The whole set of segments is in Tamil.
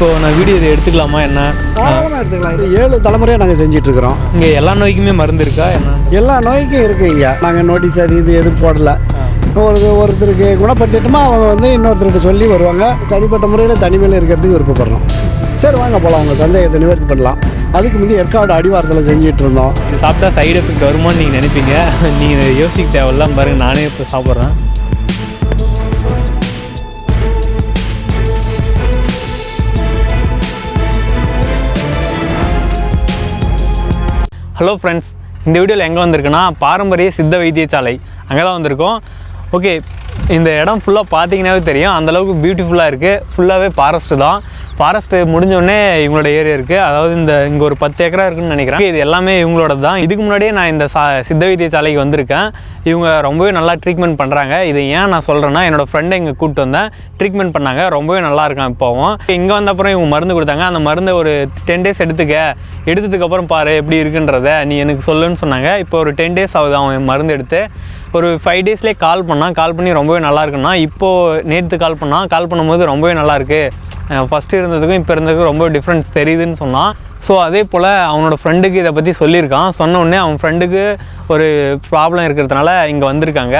இப்போ நான் வீடியோ இதை எடுத்துக்கலாமா என்ன? எடுத்துக்கலாம் இது ஏழு தலைமுறையாக நாங்கள் செஞ்சிட்ருக்குறோம். இங்கே எல்லா நோய்க்குமே மருந்து இருக்கா என்ன? எல்லா நோய்க்கும் இருக்குது இங்கே. நாங்கள் நோட்டீஸ் அது இது எதுவும் போடல. ஒரு ஒருத்தருக்கு குணப்படுத்திட்டோமா அவங்க வந்து இன்னொருத்தர்கிட்ட சொல்லி வருவாங்க. தனிப்பட்ட முறையில் தனிமையில் இருக்கிறதுக்கு விருப்பப்படுறோம். சரி வாங்க போகலாம் உங்கள் சந்தேகத்தை நிவர்த்தி பண்ணலாம். அதுக்கு முந்தைய ஏற்காடு அடிவாரத்தில் செஞ்சிட்டு இருந்தோம் இது சாப்பிட்டா சைடு எஃபெக்ட் வருமான்னு நீங்கள் நினைப்பீங்க. நீங்கள் யோசிக்க தேவையில்ல பாருங்க நானே இப்போ சாப்பிட்றேன். ஹலோ ஃப்ரெண்ட்ஸ் இந்த வீடியோவில் எங்கே வந்திருக்குன்னா பாரம்பரிய சித்த வைத்தியசாலை. அங்கே தான் வந்திருக்கோம். ஓகே இந்த இடம் ஃபுல்லாக பார்த்தீங்கன்னாவே தெரியும். அந்தளவுக்கு பியூட்டிஃபுல்லாக இருக்குது ஃபுல்லாகவே ஃபாரஸ்ட்டு தான். ஃபாரஸ்ட்டு முடிஞ்சோடனே இவங்களோட ஏரியா இருக்குது அதாவது இந்த இங்கே ஒரு பத்து ஏக்கரா இருக்குன்னு நினைக்கிறேன். இது எல்லாமே இவங்களோட தான். இதுக்கு முன்னாடியே நான் இந்த சா சித்த வைத்தியசாலைக்கு வந்திருக்கேன். இவங்க ரொம்பவே நல்லா ட்ரீட்மெண்ட் பண்ணுறாங்க இது ஏன் நான் சொல்கிறேன்னா என்னோடய ஃப்ரெண்டை இங்கே கூப்பிட்டு வந்தேன். ட்ரீட்மெண்ட் பண்ணாங்க. ரொம்பவே நல்லா இருக்கான் இப்போவும். இங்கே வந்த அப்புறம் இவங்க மருந்து கொடுத்தாங்க. அந்த மருந்தை ஒரு டென் டேஸ் எடுத்துக்க. எடுத்ததுக்கப்புறம் பாரு எப்படி இருக்குன்றத நீ எனக்கு சொல்லுன்னு சொன்னாங்க. இப்போ ஒரு டென் டேஸ் ஆகுது. அவன் மருந்து எடுத்து. ஒரு ஃபைவ் டேஸ்லேயே கால் பண்ணான். கால் பண்ணி ரொம்ப ரொம்பவே நல்லா இருக்குன்னா இப்போது நேற்று கால் பண்ணான் கால் பண்ணும்போது ரொம்பவே நல்லாயிருக்கு ஃபஸ்ட்டு இருந்ததுக்கும் இப்போ இருந்ததுக்கும் ரொம்ப டிஃப்ரென்ஸ் தெரியுதுன்னு சொன்னான் ஸோ அதே போல் அவனோட ஃப்ரெண்டுக்கு இதை பற்றி சொல்லியிருக்கான். சொன்ன உடனே அவன் ஃப்ரெண்டுக்கு ஒரு ப்ராப்ளம் இருக்கிறதுனால இங்கே வந்திருக்காங்க.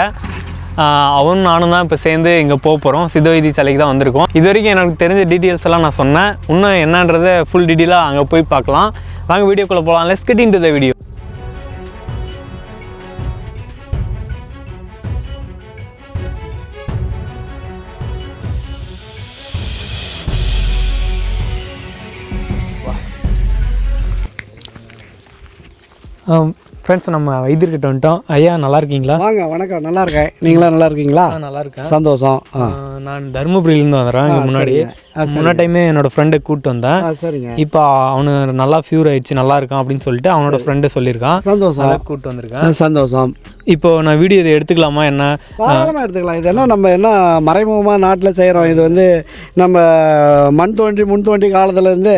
அவனும் நானும் தான் இப்போ சேர்ந்து இங்கே போக போகிறோம் சித்த சிலைக்கு தான் வந்திருக்கோம். இது வரைக்கும் எனக்கு தெரிஞ்ச டீட்டெயில்ஸ் எல்லாம் நான் சொன்னேன். இன்னும் என்னன்றதை ஃபுல் டீட்டெயிலாக அங்கே போய் பார்க்கலாம். வாங்க வீடியோக்குள்ளே போகலாம் let's get into the video friends நம்ம வைத்தியர்கிட்ட வந்துட்டோம். ஐயா நல்லா இருக்கீங்களா? வாங்க வணக்கம். நல்லா இருக்கேன். நீங்களா நல்லா இருக்கீங்களா? நல்லா இருக்கேன். சந்தோஷம். நான் தருமபுரியிலேருந்து வந்துடுறேன் முன்னாடி. முன்னாடி டைமே என்னோட ஃப்ரெண்டை கூப்பிட்டு வந்தேன். சரிங்க. இப்போ அவனு நல்லா ஃபியூர் ஆயிடுச்சு நல்லா இருக்கான் அப்படின்னு சொல்லிட்டு அவனோட ஃப்ரெண்டு சொல்லியிருக்கான். சந்தோஷம். கூப்பிட்டு வந்திருக்கேன். சந்தோஷம். இப்போ நான் வீடியோ இதை எடுத்துக்கலாமா என்ன? எடுத்துக்கலாம். இது என்ன நம்ம என்ன மறைமுகமாக நாட்டில் செய்கிறோம் இது வந்து நம்ம மண் தோன்றி முன் தோன்றி காலத்துலேருந்து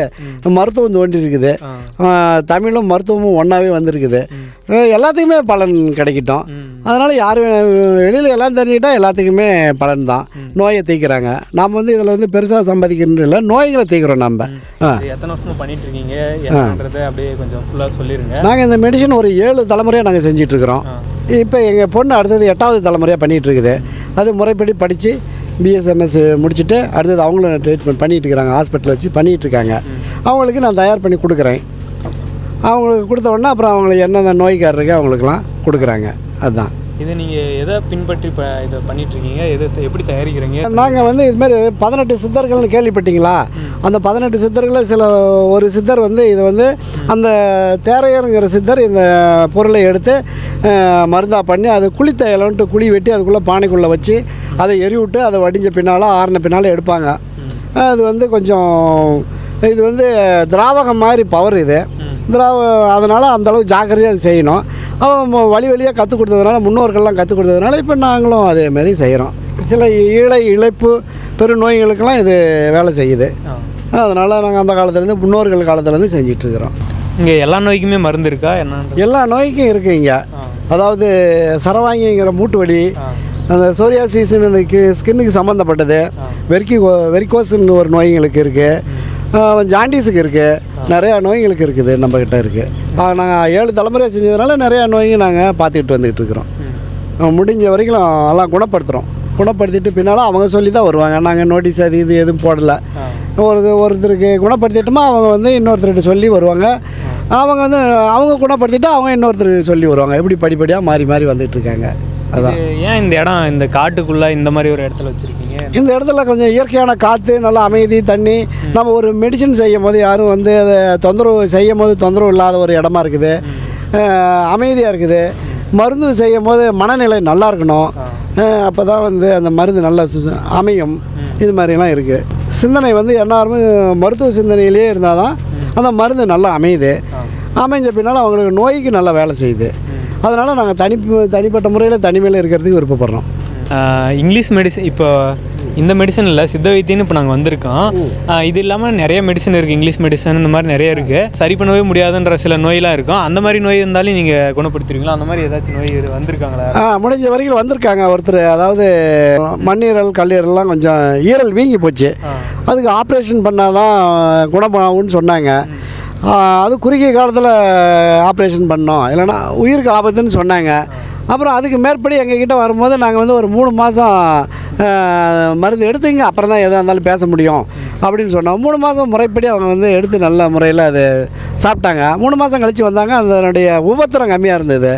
மருத்துவம் தோன்றி இருக்குது தமிழும் மருத்துவமும் ஒன்றாவே வந்திருக்குது. எல்லாத்துக்குமே பலன் கிடைக்கட்டும். அதனால் யாரும் வெளியில் எல்லாம் தெரிஞ்சுக்கிட்டா எல்லாத்துக்குமே பலன் தான். நோயை தீர்க்குறாங்க நாம் வந்து இதில் வந்து பெருசாக சம்பாதிக்கிறது இல்லை நோய்களை தீர்க்குறோம் நம்ம எத்தனை வருஷமா பண்ணிட்டு இருக்கீங்க என்னன்றதை அப்படியே கொஞ்சம் ஃபுல்லாக சொல்லிருங்க. நாங்கள் இந்த மெடிசன் ஒரு ஏழு தலைமுறையாக நாங்கள் செஞ்சிட்ருக்குறோம் இப்போ எங்கள் பொண்ணு அடுத்தது எட்டாவது தலைமுறையாக பண்ணிகிட்டு இருக்குது அது முறைப்படி படித்து பிஎஸ்எம்எஸ் முடிச்சுட்டு அடுத்தது அவங்களும் ட்ரீட்மெண்ட் பண்ணிகிட்டு இருக்கிறாங்க ஹாஸ்பிட்டலில் வச்சு பண்ணிகிட்டு இருக்காங்க அவங்களுக்கு நான் தயார் பண்ணி கொடுக்குறேன். அவங்களுக்கு கொடுத்த உடனே அப்புறம் அவங்களுக்கு என்னென்ன நோய்க்கார் இருக்கு அவங்களுக்குலாம் கொடுக்குறாங்க. அதுதான் இது நீங்கள் எதை பின்பற்றி இப்போ இதை பண்ணிட்டு இருக்கீங்க எதை எப்படி தயாரிக்கிறீங்க? நாங்கள் வந்து இதுமாரி பதினெட்டு சித்தர்கள்னு கேள்விப்பட்டீங்களா? அந்த பதினெட்டு சித்தர்களில் சில ஒரு சித்தர் வந்து இது வந்து அந்த தேரையருங்கிற சித்தர் இந்த பொருளை எடுத்து மருந்தாக பண்ணி அது குளித்த குழி வெட்டி அதுக்குள்ளே பானைக்குள்ளே வச்சு அதை எரிவிட்டு அதை வடிஞ்ச பின்னால் ஆறின பின்னால் எடுப்பாங்க. அது வந்து கொஞ்சம் இது வந்து திராவகம் மாதிரி பவர் இது. திராவ அதனால் அந்தளவு ஜாக்கிரதையாக அது செய்யணும். அவன் வழி வழியாக கற்றுக் கொடுத்ததுனால முன்னோர்கள்லாம் கற்றுக் கொடுத்ததுனால இப்போ நாங்களும் அதேமாரி செய்கிறோம் சில ஈழை இழைப்பு பெருநோய்களுக்கெல்லாம் இது வேலை செய்யுது. அதனால் நாங்கள் அந்த காலத்துலேருந்து முன்னோர்கள் காலத்துலேருந்து செஞ்சிட்ருக்குறோம். இங்கே எல்லா நோய்க்குமே மருந்து இருக்கா? என்னன்ற எல்லா நோய்க்கும் இருக்குது இங்கே. அதாவது சரவாங்கிங்கிற மூட்டு வலி அந்த சோரியாசிஸ்னு இந்த ஸ்கின்னுக்கு சம்மந்தப்பட்டது வெர்கி வெரிகோஸ்ன்னு ஒரு நோய்களுக்கு இருக்குது ஜாண்டிஸுக்கு இருக்குது நிறையா நோய்களுக்கு இருக்குது நம்மக்கிட்ட இருக்குது நாங்கள் ஏழு தலைமுறையாக செஞ்சதுனால நிறையா நோய்கள் நாங்கள் பார்த்துக்கிட்டு வந்துக்கிட்டு இருக்கிறோம். முடிஞ்ச வரைக்கும் எல்லாம் குணப்படுத்துகிறோம் குணப்படுத்திட்டு பின்னால் அவங்க சொல்லி தான் வருவாங்க. நாங்கள் நோட்டீஸ் அது இது எதுவும் போடல. ஒரு ஒருத்தருக்கு குணப்படுத்திட்டோமா அவங்க வந்து இன்னொருத்தர்கிட்ட சொல்லி வருவாங்க. அவங்க வந்து அவங்க குணப்படுத்திட்டு அவங்க இன்னொருத்தருக்கு சொல்லி வருவாங்க. எப்படி படிப்படியாக மாறி மாறி வந்துட்டு இருக்காங்க. அதான். ஏன் இந்த இடம் இந்த காட்டுக்குள்ளே இந்த மாதிரி ஒரு இடத்துல வச்சுருக்கீங்க? இந்த இடத்துல கொஞ்சம் இயற்கையான காற்று நல்லா அமைதி தண்ணி. நம்ம ஒரு மெடிசன் செய்யும் போது யாரும் வந்து அதை தொந்தரவு செய்யும் போது தொந்தரவு இல்லாத ஒரு இடமா இருக்குது. அமைதியாக இருக்குது. மருந்து செய்யும் போது மனநிலை நல்லா இருக்கணும். அப்போ தான் வந்து அந்த மருந்து நல்லா அமையும். இது மாதிரிலாம் இருக்குது சிந்தனை வந்து எல்லாருமே மருத்துவ சிந்தனையிலேயே இருந்தால் தான் அந்த மருந்து நல்லா அமையுது. அமைஞ்ச பின்னால் அவங்களுக்கு நோய்க்கு நல்லா வேலை செய்யுது. அதனால் நாங்கள் தனி தனிப்பட்ட முறையில் தனிமையில் இருக்கிறதுக்கு விருப்பப்படுறோம். இங்கிலீஷ் மெடிசன் இப்போ இந்த மெடிசன் இல்லை சித்த வைத்தியம்னு இப்போ நாங்கள் வந்திருக்கோம். இது இல்லாமல் நிறைய மெடிசன் இருக்குது இங்கிலீஷ் மெடிசன் இந்த மாதிரி நிறைய இருக்குது சரி பண்ணவே முடியாதுன்ற சில நோயெலாம் இருக்கும். அந்த மாதிரி நோய் இருந்தாலும் நீங்கள் குணப்படுத்துறீங்களா அந்த மாதிரி ஏதாச்சும் நோய் வந்திருக்காங்களா? ஆ முடிஞ்ச வரைக்கும் வந்திருக்காங்க ஒருத்தர். அதாவது மண்ணீரல் கல்லீரல்லாம் கொஞ்சம் ஈரல் வீங்கி போச்சு. அதுக்கு ஆப்ரேஷன் பண்ணால் தான் குணமாகும்னு சொன்னாங்க. அது குறுகிய காலத்தில் ஆப்ரேஷன் பண்ணோம். இல்லைன்னா உயிருக்கு ஆபத்துன்னு சொன்னாங்க. அப்புறம் அதுக்கு மேற்படி எங்ககிட்ட வரும்போது நாங்கள் வந்து ஒரு மூணு மாதம் மருந்து எடுத்துங்க. அப்புறம் தான் எதாக இருந்தாலும் பேச முடியும் அப்படின்னு சொன்னோம். மூணு மாதம் முறைப்படி அவங்க வந்து எடுத்து நல்ல முறையில் அது சாப்பிட்டாங்க. மூணு மாதம் கழித்து வந்தாங்க. அதனுடைய உபத்திரம் கம்மியாக இருந்தது.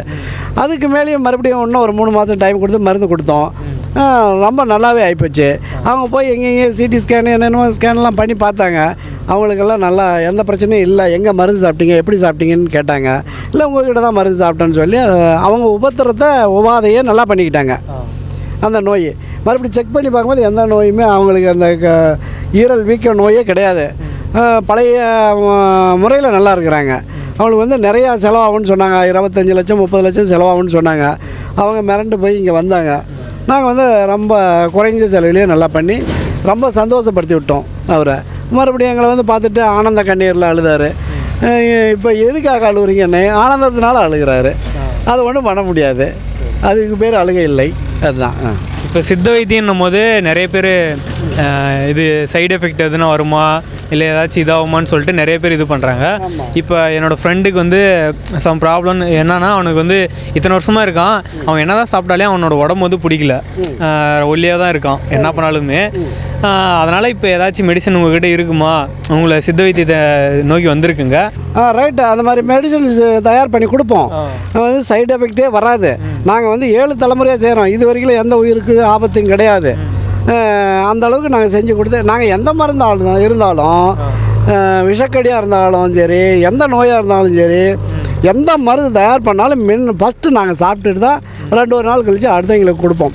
அதுக்கு மேலேயும் மறுபடியும் இன்னும் ஒரு மூணு மாதம் டைம் கொடுத்து மருந்து கொடுத்தோம். ரொம்ப நல்லாவே ஆகிப்போச்சு அவங்க போய் எங்கெங்கே சிடி ஸ்கேன் என்னென்னமோ ஸ்கேன்லாம் பண்ணி பார்த்தாங்க. அவங்களுக்கெல்லாம் நல்லா எந்த பிரச்சனையும் இல்லை. எங்கே மருந்து சாப்பிட்டீங்க? எப்படி சாப்பிட்டீங்கன்னு கேட்டாங்க. இல்லை உங்கள்கிட்ட தான் மருந்து சாப்பிட்டேன்னு சொல்லி அவங்க உபத்திரத்தை உபாதையை நல்லா பண்ணிக்கிட்டாங்க. அந்த நோய். மறுபடியும் செக் பண்ணி பார்க்கும்போது எந்த நோயுமே அவங்களுக்கு அந்த க- ஈரல் வீக்க நோயே கிடையாது. பழைய முறையில் நல்லா இருக்கிறாங்க. அவங்களுக்கு வந்து நிறையா செலவாகும்னு சொன்னாங்க. இருபத்தஞ்சி லட்சம் முப்பது லட்சம் செலவாகும்னு சொன்னாங்க. அவங்க மிரண்டு போய் இங்கே வந்தாங்க. நாங்கள் வந்து ரொம்ப குறைஞ்ச செலவிலேயே நல்லா பண்ணி ரொம்ப சந்தோஷப்படுத்தி விட்டோம் அவரை. மறுபடியும் எங்களை வந்து பார்த்துட்டு ஆனந்த கண்ணீரில் அழுதாரு. இப்போ எதுக்காக அழுகுறீங்கன்னு ஆனந்தத்தினால அழுகிறாரு. அது ஒன்றும் பண்ண முடியாது. அதுக்கு பேர் அழுகை இல்லை. அதுதான். இப்போ சித்த வைத்தியம்னும் போது நிறைய பேர் இது சைடு எஃபெக்ட் எதுனா வருமா? இல்லை ஏதாச்சும் இதாகுமான்னு சொல்லிட்டு நிறைய பேர் இது பண்ணுறாங்க இப்போ என்னோடய ஃப்ரெண்டுக்கு வந்து சம் ப்ராப்ளம் என்னன்னா அவனுக்கு வந்து இத்தனை வருஷமாக இருக்கான். அவன் என்ன தான் சாப்பிட்டாலே அவனோட உடம்பு வந்து பிடிக்கல. ஒல்லியாக தான் இருக்கான். என்ன பண்ணாலுமே. அதனால் இப்போ ஏதாச்சும் மெடிசன் உங்ககிட்ட இருக்குமா? உங்களை சித்த வைத்தியத்தை நோக்கி வந்திருக்குங்க. ஆ ரைட்டு அந்த மாதிரி மெடிசன்ஸ் தயார் பண்ணி கொடுப்போம். வந்து சைடு எஃபெக்டே வராது. நாங்கள் வந்து ஏழு தலைமுறையாக செய்கிறோம் இது வரைக்கும் எந்த உயிருக்கு ஆபத்தும் கிடையாது. அந்த அளவுக்கு நாங்கள் செஞ்சு கொடுத்து நாங்கள் எந்த மருந்து இருந்தாலும் விஷக்கடியாக இருந்தாலும் சரி எந்த நோயாக இருந்தாலும் சரி எந்த மருந்து தயார் பண்ணாலும் மின் ஃபஸ்ட்டு நாங்கள் சாப்பிட்டுட்டு தான் ரெண்டு ஒரு நாள் கழித்து அடுத்தவங்களுக்கு கொடுப்போம்.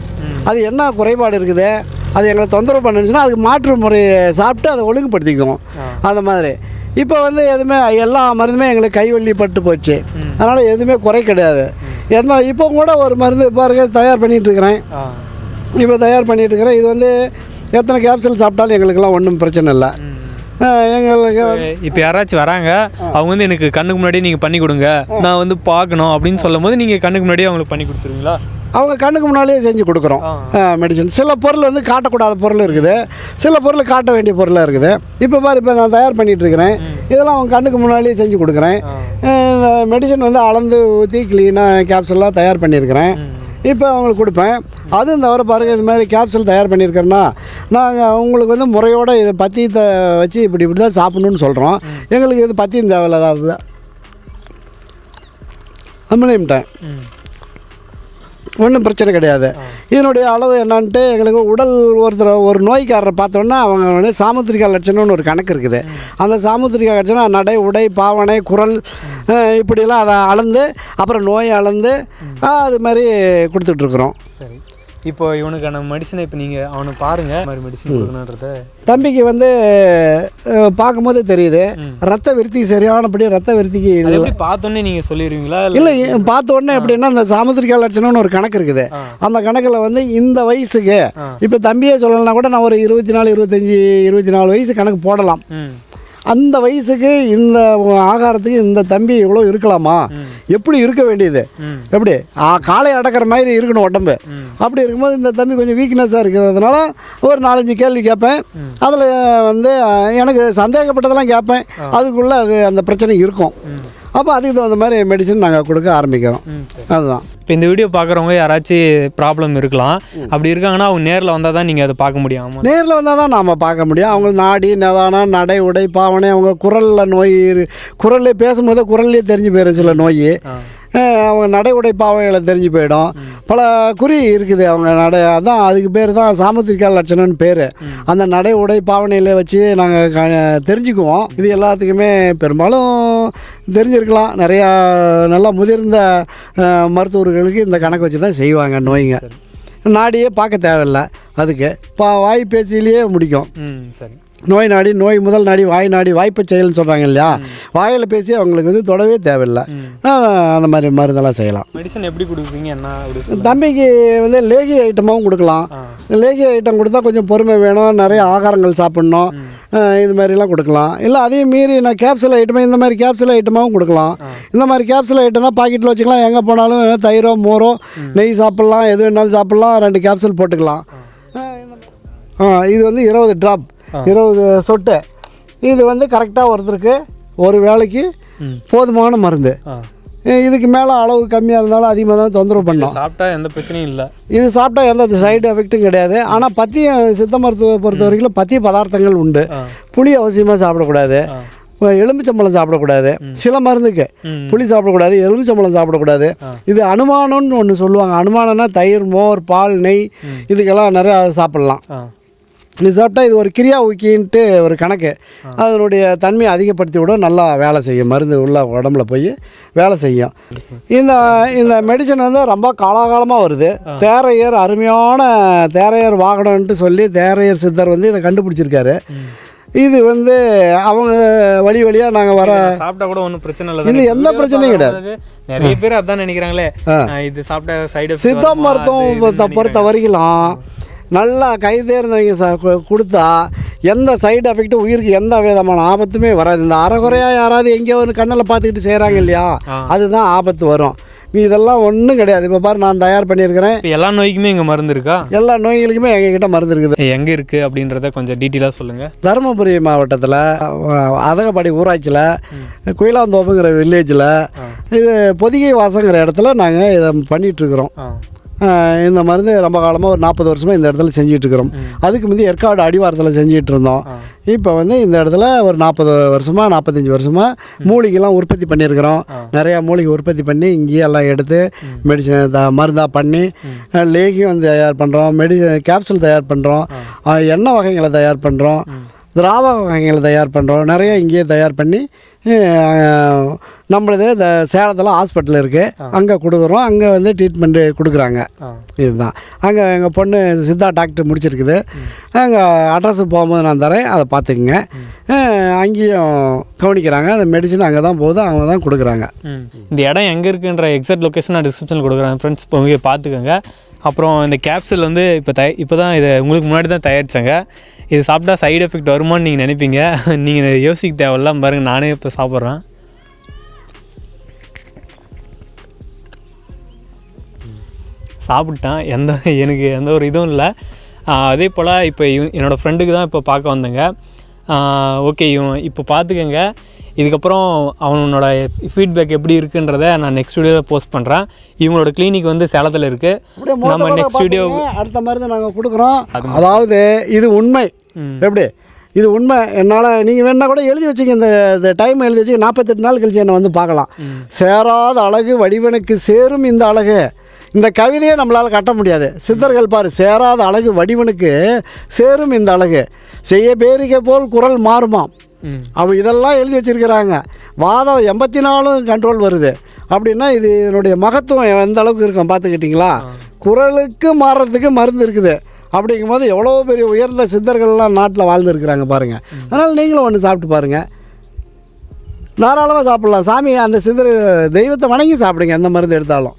அது என்ன குறைபாடு இருக்குது? அது எங்களை தொந்தரவு பண்ணுச்சுன்னா அதுக்கு மாற்று முறையை சாப்பிட்டு அதை ஒழுங்குபடுத்திக்குவோம். அந்த மாதிரி. இப்போ வந்து எதுவுமே எல்லா மருந்துமே எங்களுக்கு கைவள்ளி பட்டு போச்சு. அதனால் எதுவுமே குறை கிடையாது. எந்த இப்போ கூட ஒரு மருந்து பாருங்க தயார் பண்ணிட்டு இருக்கிறேன். இப்போ தயார் பண்ணிட்டு இருக்கிறேன் இது வந்து எத்தனை கேப்சூல் சாப்பிட்டாலும் எங்களுக்கெல்லாம் ஒன்றும் பிரச்சனை இல்லை. எங்களுக்கு இப்போ யாராச்சும் வராங்க அவங்க வந்து எனக்கு கண்ணுக்கு முன்னாடி நீங்கள் பண்ணி கொடுங்க. நான் வந்து பார்க்கணும் அப்படின்னு சொல்லும் போது நீங்கள் கண்ணுக்கு முன்னாடியே அவங்களுக்கு பண்ணி கொடுத்துருவீங்களா? அவங்க கண்ணுக்கு முன்னாலேயே செஞ்சு கொடுக்குறோம். மெடிசன் சில பொருள் வந்து காட்டக்கூடாத பொருள் இருக்குது. சில பொருள் காட்ட வேண்டிய பொருளாக இருக்குது. இப்போ பாரு இப்போ நான் தயார் பண்ணிட்டு இருக்கிறேன் இதெல்லாம் அவங்க கண்ணுக்கு முன்னாலேயே செஞ்சு கொடுக்குறேன். மெடிசன் வந்து அளந்து ஊற்றி க்ளீனாக கேப்சூலாக தயார் பண்ணியிருக்கிறேன். இப்போ அவங்களுக்கு கொடுப்பேன். அதுவும் தவிர பாருங்கள் இது மாதிரி கேப்சூல் தயார் பண்ணியிருக்கிறேன்னா நாங்கள் உங்களுக்கு வந்து முறையோட இதை பத்தியத்தை வச்சு இப்படி இப்படி தான் சாப்பிடணும்னு சொல்கிறோம் எங்களுக்கு இது பத்தியம் தேவையில்ல அதாவது ஒன்றும் பிரச்சனை கிடையாது. இதனுடைய அளவு என்னான்ட்டு எங்களுக்கு உடல் ஒருத்தர் ஒரு நோய்க்காரரை பார்த்தோன்னா அவங்க வந்து சாமுத்திரிகா லட்சணம்னு ஒரு கணக்கு இருக்குது. அந்த சாமுத்திரிகா லட்சணம் நடை உடை பாவனை குரல் இப்படிலாம் அதை அளந்து அப்புறம் நோயை அளந்து அது மாதிரி கொடுத்துட்ருக்குறோம் சரி. இப்போ இவனுக்கான மெடிசனை இப்போ நீங்கள் அவனுக்கு பாருங்கள் மாதிரி மெடிசன் கொடுக்கணுன்றத. தம்பிக்கு வந்து பார்க்கும்போது தெரியுது. ரத்த விருத்தி சரியானபடி ரத்த விருத்திக்கு எப்படி பார்த்தோன்னே நீங்கள் சொல்லிடுவீங்களா? இல்லை பார்த்த உடனே எப்படின்னா அந்த சாமுத்திரிகா லட்சணம்னு ஒரு கணக்கு இருக்குது. அந்த கணக்கில் வந்து இந்த வயசுக்கு இப்போ தம்பியே சொல்லலைன்னா கூட நான் ஒரு இருபத்தி நாலு இருபத்தஞ்சி இருபத்தி நாலு வயசு கணக்கு போடலாம். அந்த வயசுக்கு இந்த ஆகாரத்துக்கு இந்த தம்பி இவ்வளோ இருக்கலாமா? எப்படி இருக்க வேண்டியது. எப்படி? காலை அடக்கிற மாதிரி இருக்கணும் உடம்பு. அப்படி இருக்கும்போது இந்த தம்பி கொஞ்சம் வீக்னஸாக இருக்கிறதுனால ஒரு நாலஞ்சு கேள்வி கேட்பேன். அதில் வந்து எனக்கு சந்தேகப்பட்டதெல்லாம் கேட்பேன். அதுக்குள்ளே அது அந்த பிரச்சனை இருக்கும். அப்போ அதுக்கு தகுந்த மாதிரி மெடிசன் நாங்கள் கொடுக்க ஆரம்பிக்கிறோம். அதுதான். இப்போ இந்த வீடியோ பார்க்குறவங்க யாராச்சும் ப்ராப்ளம் இருக்கலாம். அப்படி இருக்காங்கன்னா அவங்க நேரில் வந்தால் தான் நீங்கள் அதை பார்க்க முடியும். நேரில் வந்தால் தான் நாம் பார்க்க முடியும். அவங்க நாடி நிதானம் நடை உடை பாவனை அவங்க குரலில் நோய் குரல்லே பேசும்போது குரல்லே தெரிஞ்சு போயிடும் சில நோய். அவங்க நடை உடை பாவனைகளை தெரிஞ்சு போயிடும். பல குறி இருக்குது அவங்க நடை அதான் அதுக்கு பேர் தான் சாமுத்திரிகா லட்சணம்னு பேர். அந்த நடை உடை பாவனையில் வச்சு நாங்கள் தெரிஞ்சுக்குவோம். இது எல்லாத்துக்குமே பெரும்பாலும் தெரிஞ்சிருக்கலாம். நிறையா நல்லா முதிர்ந்த மருத்துவர்களுக்கு இந்த கணக்கு வச்சு தான் செய்வாங்க நோய்ங்க. நாடியே பார்க்க தேவையில்ல. அதுக்கு பா வாய் பேச்சிலேயே முடிக்கும். சரி. நோய் நாடி நோய் முதல் நாடி வாய் நாடி வாய்ப்பு செயல்னு சொல்கிறாங்க இல்லையா வாயில் பேசி அவங்களுக்கு வந்து தொடவே தேவையில்லை. அந்த மாதிரி மருந்தெல்லாம் செய்யலாம். மெடிசன் எப்படி கொடுப்பீங்க என்ன தம்பிக்கு வந்து லேகி ஐட்டமாகவும் கொடுக்கலாம். லேகி ஐட்டம் கொடுத்தா கொஞ்சம் பொறுமை வேணும். நிறைய ஆகாரங்கள் சாப்பிட்ணும். இது மாதிரிலாம் கொடுக்கலாம். இல்லை அதையும் மீறி நான் கேப்சூல் ஐட்டமாக இந்த மாதிரி கேப்சூல் ஐட்டமாகவும் கொடுக்கலாம். இந்த மாதிரி கேப்சூல் ஐட்டம் தான் பாக்கெட்டில் வச்சுக்கலாம். எங்கே போனாலும் தயிரோ மோரோ நெய் சாப்பிட்லாம். எது வேணாலும் சாப்பிட்லாம். ரெண்டு கேப்சூல் போட்டுக்கலாம். இது வந்து இருபது ட்ராப் இருபது சொட்டு. இது வந்து கரெக்டாக ஒருத்தருக்கு ஒரு வேளைக்கு ம். போதுமான மருந்து. இதுக்கு மேலே அளவு கம்மியாக இருந்தாலும் அதிகமாக தான் தொந்தரவு பண்ணும் சாப்பிட்டா எந்த பிரச்சனையும் இல்லை. இது சாப்பிட்டா எந்த சைடு எஃபெக்ட்டும் கிடையாது. ஆனால் பத்தியம் சித்த மருத்துவ பொறுத்த வரைக்கும் பத்திய பதார்த்தங்கள் உண்டு. புளி அவசியமாக சாப்பிடக்கூடாது. எலுமிச்சம்பழம் சாப்பிடக்கூடாது. சில மருந்துக்கு. புளி சாப்பிடக்கூடாது எலுமிச்சம்பழம் சாப்பிடக்கூடாது. இது அனுமானம்னு ஒன்று சொல்லுவாங்க. அனுமானம்னா தயிர் மோர் பால் நெய் இதுக்கெல்லாம் நிறையா சாப்பிட்லாம். இது சாப்பிட்டா இது ஒரு கிரியா ஊக்கின்ட்டு ஒரு கணக்கு. அதனுடைய தன்மையை அதிகப்படுத்தி விட நல்லா வேலை செய்யும். மருந்து உள்ள உடம்புல போய் வேலை செய்யும். இந்த இந்த மெடிசன் வந்து ரொம்ப காலாகாலமாக வருது. தேரையர் அருமையான தேரையர் வாகனம்ன்ட்டு சொல்லி தேரையர் சித்தர் வந்து இதை கண்டுபிடிச்சிருக்காரு. இது வந்து அவங்க வழி வழியாக நாங்கள் வர சாப்பிட்டா கூட ஒன்றும் பிரச்சனை இல்லை இது? எந்த பிரச்சனையும் பார்க்கறவங்களுக்கு நிறைய பேர் அதான் நினைக்கிறாங்களே. இது சாப்பிட்டா சைடு சித்த மருத்துவத்தை பொறுத்த வரைக்கும் நல்லா கை தேர்ந்தவங்க ச கொடுத்தா எந்த சைடு எஃபெக்ட்டும் உயிருக்கு எந்த விதமான ஆபத்துமே வராது. இந்த அறகுறையாக யாராவது எங்கேயோ ஒரு கண்ணில் பார்த்துக்கிட்டு செய்கிறாங்க இல்லையா. அதுதான் ஆபத்து வரும். நீ இதெல்லாம் ஒன்றும் கிடையாது. இப்போ பாரு நான் தயார் பண்ணியிருக்கிறேன். எல்லா நோய்க்குமே இங்கே மருந்து இருக்கா? எல்லா நோய்களுக்குமே எங்ககிட்ட மருந்து இருக்குது. எங்கே இருக்குது அப்படின்றத கொஞ்சம் டீட்டெயிலாக சொல்லுங்கள் தருமபுரி மாவட்டத்தில் அதகப்பாடி ஊராட்சியில் குயிலாந்தோப்புங்கிற வில்லேஜில் இது பொதிகை வாசங்கிற இடத்துல நாங்கள் இதை பண்ணிகிட்ருக்குறோம் இந்த மருந்து ரொம்ப காலமாக ஒரு நாற்பது வருஷமாக இந்த இடத்துல செஞ்சுட்டு இருக்கிறோம் அதுக்கு முந்தைய ஏற்காடு அடிவாரத்தில் செஞ்சிட்டு இருந்தோம் இப்போ வந்து இந்த இடத்துல ஒரு நாற்பது வருஷமாக நாற்பத்தஞ்சு வருஷமாக மூலிகைலாம் உற்பத்தி பண்ணியிருக்கிறோம். நிறையா மூலிகை உற்பத்தி பண்ணி இங்கேயே எல்லாம் எடுத்து மெடிசன் த மருந்தாக பண்ணி லேகியம் வந்து தயார் பண்ணுறோம் மெடி கேப்சூல் தயார் பண்ணுறோம் எண்ணெய் வகைகளை தயார் பண்ணுறோம் திராவ வகைகளை தயார் பண்ணுறோம் நிறைய இங்கேயே தயார் பண்ணி நம்மளது இந்த சேலத்தில் ஹாஸ்பிட்டல் இருக்குது அங்கே கொடுக்குறோம். அங்கே வந்து ட்ரீட்மெண்ட்டு கொடுக்குறாங்க. இதுதான். அங்கே எங்கள் பொண்ணு சித்தா டாக்டர் முடிச்சிருக்குது. அங்கே அட்ரஸ் போகும்போது நான் தரேன். அதை பார்த்துக்குங்க. அங்கேயும் கவனிக்கிறாங்க. அந்த மெடிசன் அங்கே தான் போகுது. அவங்க தான் கொடுக்குறாங்க. இந்த இடம் எங்கே இருக்குன்ற எக்ஸாக்ட் லொக்கேஷன் நான் டிஸ்கிரிப்ஷனில் கொடுக்குறேன். ஃப்ரெண்ட்ஸ் இங்கே பார்த்துக்கோங்க. அப்புறம் இந்த கேப்சூல் வந்து இப்போ தய இப்போ தான் இதை உங்களுக்கு முன்னாடி தான் தயாரித்தாங்க இது சாப்பிட்டா சைடு எஃபெக்ட் வருமான்னு நீங்கள் நினைப்பீங்க. நீங்கள் யோசிக்க தேவையில்ல பாருங்கள் நானே இப்போ சாப்பிட்றேன். சாப்பிட்டேன். எந்த எனக்கு எந்த ஒரு இதுவும் இல்லை. அதே போல் இப்போ இவன் என்னோடய ஃப்ரெண்டுக்கு தான் இப்போ பார்க்க வந்தேங்க. ஓகே இவன் இப்போ பார்த்துக்கங்க இதுக்கப்புறம் அவனோட ஃபீட்பேக் எப்படி இருக்குன்றத நான் நெக்ஸ்ட் வீடியோவில் போஸ்ட் பண்ணுறேன் இவங்களோட கிளினிக் வந்து சேலத்தில் இருக்குது நம்ம நெக்ஸ்ட் வீடியோ. அடுத்த மருந்து நாங்கள் கொடுக்குறோம். அதாவது இது உண்மை. எப்படி? இது உண்மை. என்னால் நீங்கள் வேணா கூட எழுதி வச்சுக்க இந்த இந்த டைம் எழுதி வச்சு நாற்பத்தெட்டு நாள் கழிச்சு என்னை வந்து பார்க்கலாம். சேராத அழகு வடிவனுக்கு சேரும் இந்த அழகு. இந்த கவிதையை நம்மளால் கட்ட முடியாது. சித்தர்கள் பாரு சேராத அழகு வடிவனுக்கு சேரும் இந்த அழகு. செய்ய பேரிகை போல் குரல் மாறுமாம். ம் அவ இதெல்லாம் எழுதி வச்சிருக்கிறாங்க. வாதம் எண்பத்தி நாலும் கண்ட்ரோல் வருது. அப்படின்னா இது இதனுடைய மகத்துவம் எந்த அளவுக்கு இருக்கும் பார்த்துக்கிட்டிங்களா? குரலுக்கு மாறுறதுக்கு மருந்து இருக்குது. அப்படிங்கும்போது எவ்வளோ பெரிய உயர்ந்த சித்தர்கள்லாம் நாட்டில் வாழ்ந்துருக்குறாங்க பாருங்கள் அதனால் நீங்களும் ஒன்று சாப்பிட்டு பாருங்கள் தாராளமாக சாப்பிட்லாம். சாமி அந்த சித்தர் தெய்வத்தை வணங்கி சாப்பிடுங்க எந்த மருந்து எடுத்தாலும்.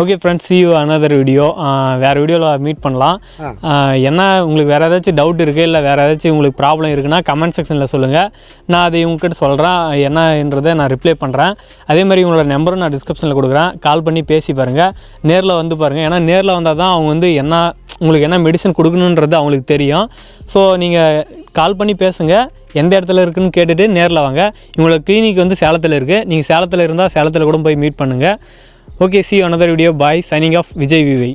Okay friends see you another video வேறு வீடியோவில் மீட் பண்ணலாம். என்ன உங்களுக்கு வேறு ஏதாச்சும் டவுட் இருக்குது இல்லை வேறு ஏதாச்சும் உங்களுக்கு ப்ராப்ளம் இருக்குன்னா கமெண்ட் செக்ஷனில் சொல்லுங்கள் நான் அதை உங்ககிட்ட சொல்கிறேன் என்னன்றதை நான் ரிப்ளை பண்ணுறேன் அதே மாதிரி உங்களோட நம்பரும் நான் டிஸ்கிரிப்ஷனில் கொடுக்குறேன். கால் பண்ணி பேசி பாருங்கள் நேரில் வந்து பாருங்கள் ஏன்னா நேரில் வந்தால் தான் அவங்க வந்து என்ன உங்களுக்கு என்ன மெடிசன் கொடுக்கணுன்றது அவங்களுக்கு தெரியும். ஸோ நீங்கள் கால் பண்ணி பேசுங்க. எந்த இடத்துல இருக்குன்னு கேட்டுட்டு நேரில் வாங்க. இவங்களோட கிளினிக் வந்து சேலத்தில் இருக்குது நீங்கள் சேலத்தில் இருந்தால் சேலத்தில் கூட போய் மீட் பண்ணுங்கள் okay see another video bye signing off Vijay விவை